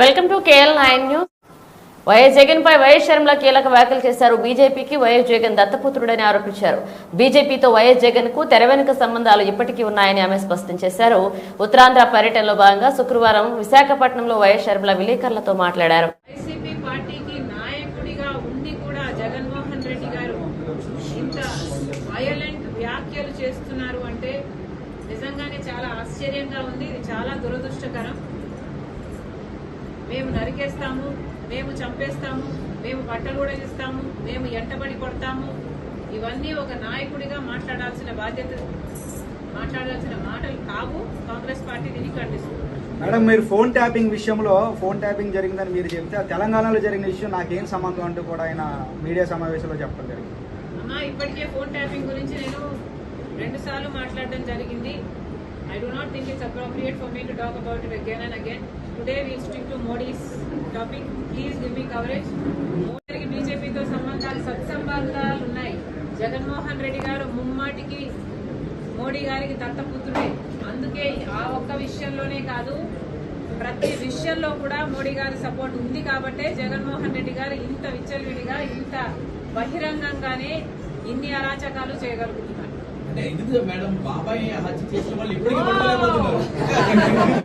Welcome to KL nine news YS Jagan pi YS Sharmila కీలక వ్యాఖ్యలు చేశారు. బీజేపీకి వైఎస్ జగన్ దత్తపుత్రుడని ఆరోపించారు. బీజేపీతో వైఎస్ జగన్కు తెర వెనుక సంబంధాలు ఇప్పటికీ ఉన్నాయని ఆమె స్పష్టం చేశారు. ఉత్తరాంధ్ర పర్యటనలో భాగంగా శుక్రవారం విశాఖపట్నంలో వైఎస్ షర్మిల విలేకరులతో మాట్లాడారు. వైసీపీ పార్టీకి నాయకుడిగా ఉండి కూడా జగన్మోహన్ రెడ్డి గారు వ్యాఖ్యలు చేస్తున్నారు అంటే నిజంగానే చాలా ఆశ్చర్యంగా ఉంది. ఇది చాలా దురదృష్టకరం. మేము నరికేస్తాము మేము చంపేస్తాము మేము బట్టలు కూడా ఇస్తాము మేము ఎంటబడి కొడతాము. ఇవన్నీ ఒక నాయకుడిగా మాట్లాడాల్సిన బాధ్యత మాట్లాడాల్సిన మాటలు కావు. కాంగ్రెస్ పార్టీ దీన్ని ఖండిస్తుంది. మేడం మీరు ఫోన్ ట్యాపింగ్ విషయంలో ఫోన్ ట్యాపింగ్ జరిగిందని మీరు చెప్తే తెలంగాణలో జరిగిన విషయం నాకేం సంబంధం అంటూ కూడా ఆయన మీడియా సమావేశంలో చెప్పడం జరిగింది. అమ్మా ఇప్పటికే ఫోన్ ట్యాపింగ్ గురించి నేను రెండు సార్లు మాట్లాడడం జరిగింది. I do not think it's appropriate for me to talk about it again and again. Today we'll stick to Modi's topic. Please give me coverage మోడీకి బీజేపీతో సంబంధాలు సత్సంబంధాలు ఉన్నాయి జగన్మోహన్ రెడ్డి గారు ముమ్మాటికి మోడీ గారికి దత్తపుత్రుడే అందుకే ఆ ఒక్క విషయంలోనే కాదు ప్రతి విషయంలో కూడా మోడీ గారి సపోర్ట్ ఉంది కాబట్టే జగన్మోహన్ రెడ్డి గారు ఇంత విచ్చలవిడిగా ఇంత బహిరంగంగానే ఇన్ని అరాచకాలు చేయగలుగుతున్నారు అంటే ఎందుకు మేడం బాబాయ్ హత్య చేసిన వాళ్ళు ఇప్పటికీ పట్టుకోలేకపోతున్నారు